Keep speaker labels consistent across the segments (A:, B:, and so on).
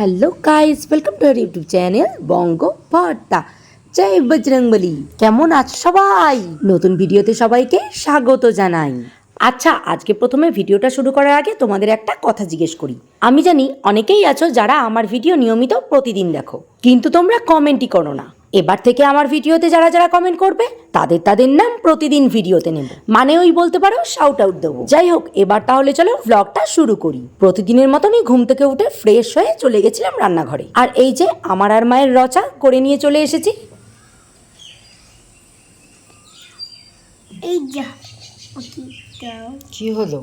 A: Hello guys welcome to YouTube channel Banga Bharta জয় বজরংবলী কেমন আছো সবাই নতুন ভিডিওতে সবাইকে স্বাগত জানাই আচ্ছা আজকে প্রথমে ভিডিওটা শুরু করার আগে তোমাদের একটা কথা জিজ্ঞেস করি আমি জানি অনেকেই আছো যারা আমার ভিডিও নিয়মিত প্রতিদিন দেখো কিন্তু তোমরা কমেন্টই করো না এবার থেকে আমার ভিডিওতে যারা যারা কমেন্ট করবে তাদের তাদের নাম প্রতিদিন ভিডিওতে নেব। মানে ওই বলতে পারো শাউট আউট দেবো। যাই হোক এবার তাহলে চলো ভ্লগটা শুরু করি। প্রতিদিনের মতনই ঘুম থেকে উঠে ফ্রেশ হয়ে চলে গেছিলাম রান্নাঘরে। আর এই যে আমার আর মায়ের রচা করে নিয়ে চলে এসেছি।
B: এই যা
A: কি হলো?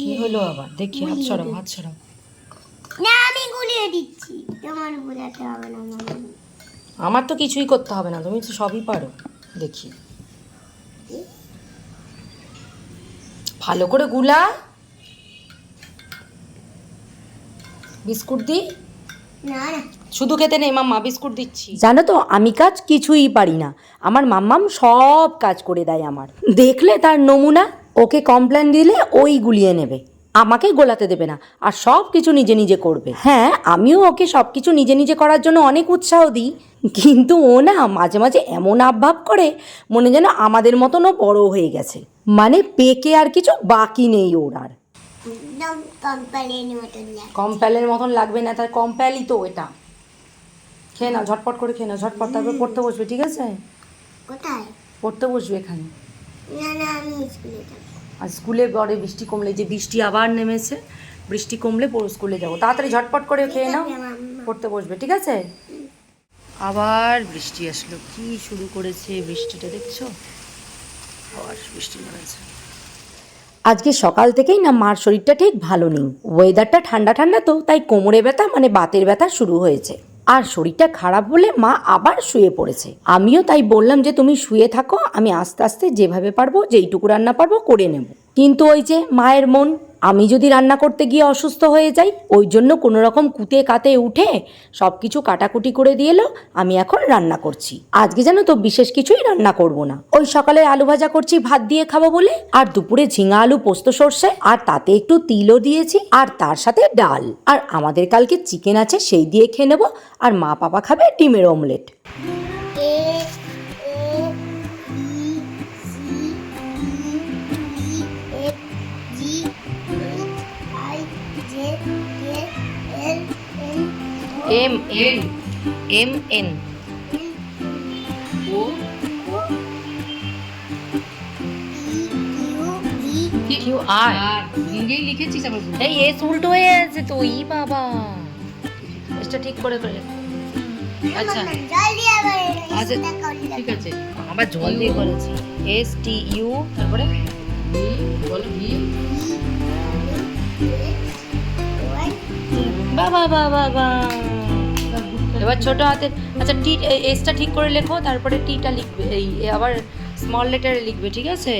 A: কি হলো আবার? দেখি হাত সরাও হাত সরাও।
B: না আমি গুলিয়ে দিচ্ছি। তোমার বোঝাতে হবে না মামা।
A: আমার তো কিছুই করতে হবে না তুমি তো সবই পারো দেখি। ভালো করে গুলা। বিস্কুট দি। শুধু খেতে নেই মাম্মা বিস্কুট দিচ্ছি। জানো তো আমি কাজ কিছুই পারি না। আমার মাম্মাম সব কাজ করে দেয় আমার। দেখলে তার নমুনা ওকে কমপ্লেন দিলে ওই গুলিয়ে নেবে। আমাকে গোলাতে দেবে না আর সব কিছু নিজে নিজে করবে। হ্যাঁ আমিও ওকে সব কিছু নিজে নিজে করার জন্য অনেক উৎসাহ দিই কিন্তু ও না মাঝে মাঝে এমন আবভাব করে মনে যেন আমাদের মতনও বড় হয়ে গেছে। মানে পেকে আর কিছু বাকি নেই ওর আর। কম্প্যালের মতন লাগবে না তার কম্প্যালই তো এটা খেয়ে না ঝটপট করে খেয়ে না ঝটপট তারপর পড়তে বসবে ঠিক আছে?
B: কোথায়?
A: পড়তে বসবে এখানে।
B: না না আমি স্কুলে যাব।
A: আর স্কুলে পরে বৃষ্টি কমলে যে বৃষ্টি আবার নেমেছে বৃষ্টি কমলে পরে স্কুলে যাব। তাড়াতাড়ি ঝটপট করে খেয়ে নাও পড়তে বসবে ঠিক আছে? আবার বৃষ্টি আসলো। কি শুরু করেছে বৃষ্টিটা দেখছ? আবার বৃষ্টি নেমেছে। আজকে সকাল থেকেই না মার শরীরটা ঠিক ভালো নেই। ওয়েদারটা ঠান্ডা ঠান্ডা তো তাই কোমরে ব্যথা মানে বাতের ব্যথা শুরু হয়েছে। আর শরীরটা খারাপ হলে মা আবার শুয়ে পড়েছে। আমিও তাই বললাম যে, তুমি শুয়ে থাকো, আমি আস্তে আস্তে যেভাবে পারব, যেইটুকু রান্না পারব, করে নেব। কিন্তু ওই যে মায়ের মন, আমি যদি রান্না করতে গিয়ে অসুস্থ হয়ে যাই, ওই জন্য কোনো রকম কুতে কাতে উঠে সব কিছু কাটাকুটি করে দিয়ে এলো, আমি এখন রান্না করছি। আজকে জানো তো বিশেষ কিছুই রান্না করব না। ওই সকালে আলু ভাজা করছি, ভাত দিয়ে খাব বলে, আর দুপুরে ঝিঙা আলু, পোস্ত সর্ষে, আর তাতে একটু তিলও দিয়েছি, আর তার সাথে ডাল। আর আমাদের কালকে চিকেন আছে, সেই দিয়ে খেয়ে নেব, আর মা পাপা খাবে ডিমের omelette.
B: M
A: N M N
B: O Q
A: R
C: নিজেই লিখেছিস ভুল।
A: এই এস উল্টো হয়ে আছে তো ই বাবা এটা ঠিক করে করে
C: আচ্ছা আচ্ছা, ঠিক আছে
A: আবার জল দিয়ে করেছি এস টি ইউ তারপরে
C: ভি বলো ভি
A: বাবা বাবা বাবা এবার ছোট হাতের আচ্ছা টি এসটা ঠিক করে লেখো, তারপরে টিটা লিখবে, এই আবার স্মল লেটারে লিখবে, ঠিক আছে?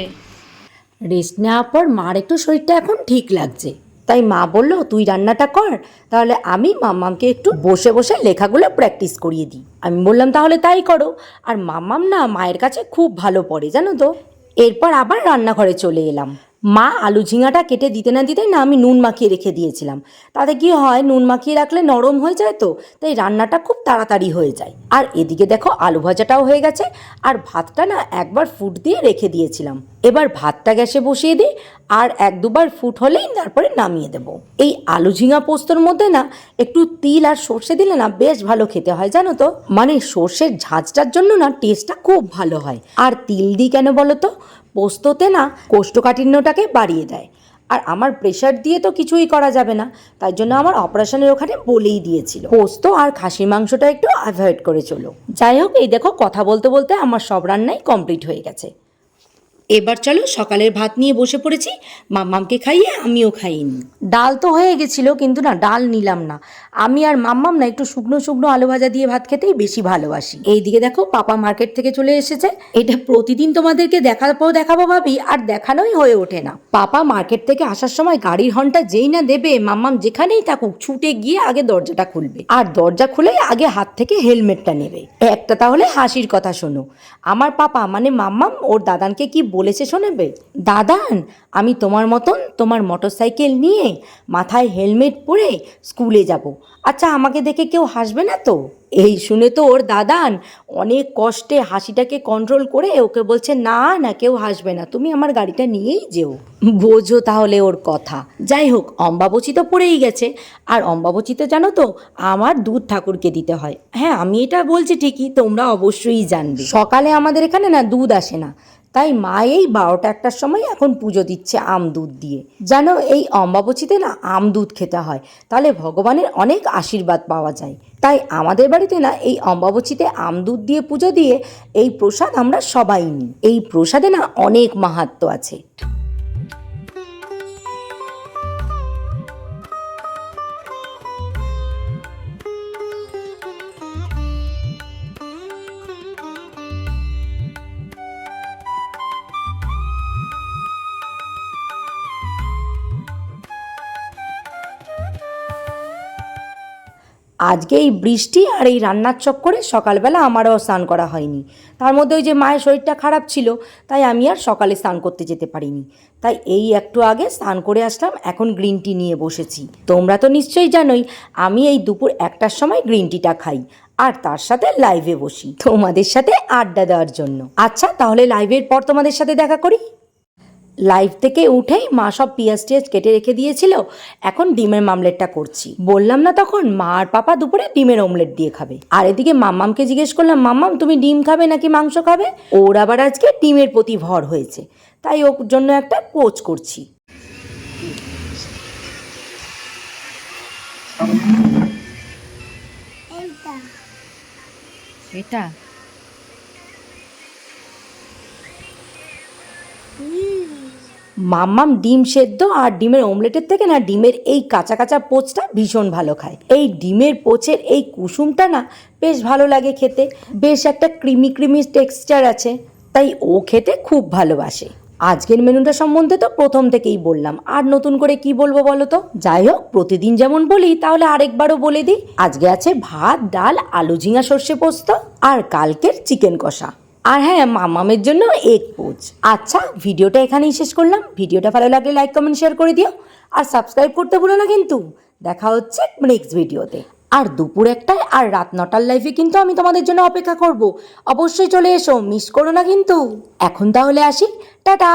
A: রেস্ট নেওয়ার পর মার একটু শরীরটা এখন ঠিক লাগছে। তাই মা বলল, তুই রান্নাটা কর, তাহলে আমি মাম্মামকে একটু বসে বসে লেখাগুলো প্র্যাকটিস করিয়ে দিই। আমি বললাম, তাহলে তাই করো। আর মাম্মাম না, মায়ের কাছে খুব ভালো পড়ে, জানো তো? এরপর আবার রান্নাঘরে চলে এলাম। মা আলু ঝিঙাটা কেটে দিতে না দিতেই না আমি নুন মাখিয়ে রেখে দিয়েছিলাম। তাতে কি হয়, নুন মাখিয়ে রাখলে নরম হয়ে যায় তো? তাই রান্নাটা খুব তাড়াতাড়ি হয়ে যায়। আর এদিকে দেখো আলু ভাজাটাও হয়ে গেছে। আর ভাতটা না একবার ফুট দিয়ে রেখে দিয়েছিলাম। এবার ভাতটা গ্যাসে বসিয়ে দিই আর এক দুবার ফুট হলেই তারপরে নামিয়ে দেবো। এই আলু ঝিঙা পোস্তর মধ্যে না একটু তিল আর সর্ষে দিলে না বেশ ভালো খেতে হয়, জানো তো? মানে সর্ষের ঝাঁঝটার জন্য না টেস্টটা খুব ভালো হয়। আর তিল দিই কেন বলো তো? পোস্ততে না কোষ্ঠকাঠিন্যটাকে বাড়িয়ে দেয়। আর আমার প্রেশার দিয়ে তো কিছুই করা যাবে না। তাই জন্য আমার অপারেশনের ওখানে বলেই দিয়েছিল। পোস্ত আর খাসির মাংসটা একটু অ্যাভয়েড করে চলো। যাই হোক, এই দেখো, কথা বলতে বলতে আমার সব রান্নাই কমপ্লিট হয়ে গেছে। এবার চলো সকালের ভাত নিয়ে বসে পড়েছি। মাম্মামকে খাইয়ে আমিও খাইনি। ডাল তো হয়ে গেছিল, কিন্তু না, ডাল নিলাম না। আমি আর মাম্মাম না একটু শুকনো শুকনো আলু ভাজা দিয়ে ভাত খেতেই বেশি ভালোবাসি। এইদিকে দেখো, পাপা মার্কেট থেকে চলে এসেছে। এটা প্রতিদিন তোমাদেরকে দেখাবো দেখাবো ভাবি, আর দেখানোই হয়ে ওঠে না। পাপা মার্কেট থেকে আসার সময় গাড়ির হর্নটা যেই না দেবে, মাম্মাম যেখানেই থাকুক, ছুটে গিয়ে আগে দরজাটা খুলবে। আর দরজা খুলেই আগে হাত থেকে হেলমেটটা নেবে। একটা তাহলে হাসির কথা শোনো। আমার পাপা মানে মাম্মাম, ওর দাদানকে কি বলেছে শোনাবে? দাদান, আমি তোমার মতন তোমার মোটরসাইকেল নিয়ে মাথায় হেলমেট পরে স্কুলে যাব। আচ্ছা আমাকে দেখে কেউ হাসবে না তো? এই শুনে তো ওর দাদান অনেক কষ্টে হাসিটাকে কন্ট্রোল করে ওকে বলছে, না না, কেউ হাসবে না, তুমি আমার গাড়িটা নিয়েই যেও। বোঝো তাহলে ওর কথা। যাই হোক, অম্বাবচি তো পড়েই গেছে। আর অম্বাবচি তো জানো তো, আমার দুধ ঠাকুরকে দিতে হয়। হ্যাঁ আমি এটা বলছি ঠিকই, তোমরা অবশ্যই জানবে। সকালে আমাদের এখানে না দুধ আসে না। তাই মা এই বারোটা একটার সময় এখন পুজো দিচ্ছে আম দুধ দিয়ে। যেন এই অম্বাবচীতে না আম দুধ খেতে হয়। তাহলে ভগবানের অনেক আশীর্বাদ পাওয়া যায়। তাই আমাদের বাড়িতে না এই অম্বাবচীতে আম দুধ দিয়ে পুজো দিয়ে এই প্রসাদ আমরা সবাই নিই। এই প্রসাদে না অনেক মাহাত্ম আছে। আজকে এই বৃষ্টি আর এই রান্নার চক্করে সকালবেলা আমারও স্নান করা হয়নি। তার মধ্যে ওই যে মায়ের শরীরটা খারাপ ছিল, তাই আমি আর সকালে স্নান করতে যেতে পারিনি। তাই এই একটু আগে স্নান করে আসলাম, এখন গ্রিন টি নিয়ে বসেছি। তোমরা তো নিশ্চয়ই জানোই, আমি এই দুপুর একটার সময় গ্রিন টিটা খাই, আর তার সাথে লাইভে বসি। তোমাদের সাথে আড্ডা দেওয়ার জন্য। আচ্ছা তাহলে লাইভের পর তোমাদের সাথে দেখা করি। লাইভ থেকে উঠেই মা সব পেঁয়াজ টিয়াজ কেটে রেখে দিয়েছিল। এখন ডিমের মামলেটটা করছি। বললাম না তখন মা আর পাপা দুপুরে ডিমের অমলেট দিয়ে খাবে। আর এদিকে মাম্মামকে জিজ্ঞেস করলাম মাম্মাম তুমি ডিম খাবে নাকি মাংস খাবে? ওর আবার আজকে ডিমের প্রতি ভর হয়েছে। তাই ওর জন্য একটা কোচ করছি।
C: এটা?
A: মাম্মাম ডিম সেদ্ধ আর ডিমের অমলেটের থেকে না ডিমের এই কাঁচা কাঁচা পোচটা ভীষণ ভালো খায়। এই ডিমের পোচের এই কুসুমটা না বেশ ভালো লাগে খেতে। বেশ একটা ক্রিমি ক্রিমি টেক্সচার আছে, তাই ও খেতে খুব ভালোবাসে। আজকের মেনুটা সম্বন্ধে তো প্রথম থেকেই বললাম। আর নতুন করে কি বলব বলো তো? যাই হোক, প্রতিদিন যেমন বলি, তাহলে আরেকবারও বলে দিই। আজকে আছে ভাত, ডাল, আলু ঝিঙা সর্ষে পোস্ত আর কালকের চিকেন কষা। আর হ্যাঁ মামামের জন্য এক পুজ আচ্ছা ভিডিওটা এখানেই শেষ করলাম। ভিডিওটা ভালো লাগলে লাইক কমেন্ট শেয়ার করে দিও। আর সাবস্ক্রাইব করতে ভুলো না কিন্তু। দেখা হচ্ছে নেক্সট ভিডিওতে আর দুপুর একটায় আর রাত নটার লাইফে কিন্তু আমি তোমাদের জন্য অপেক্ষা করব। অবশ্যই চলে এসো মিস করো না কিন্তু। এখন তাহলে আসি। টাটা!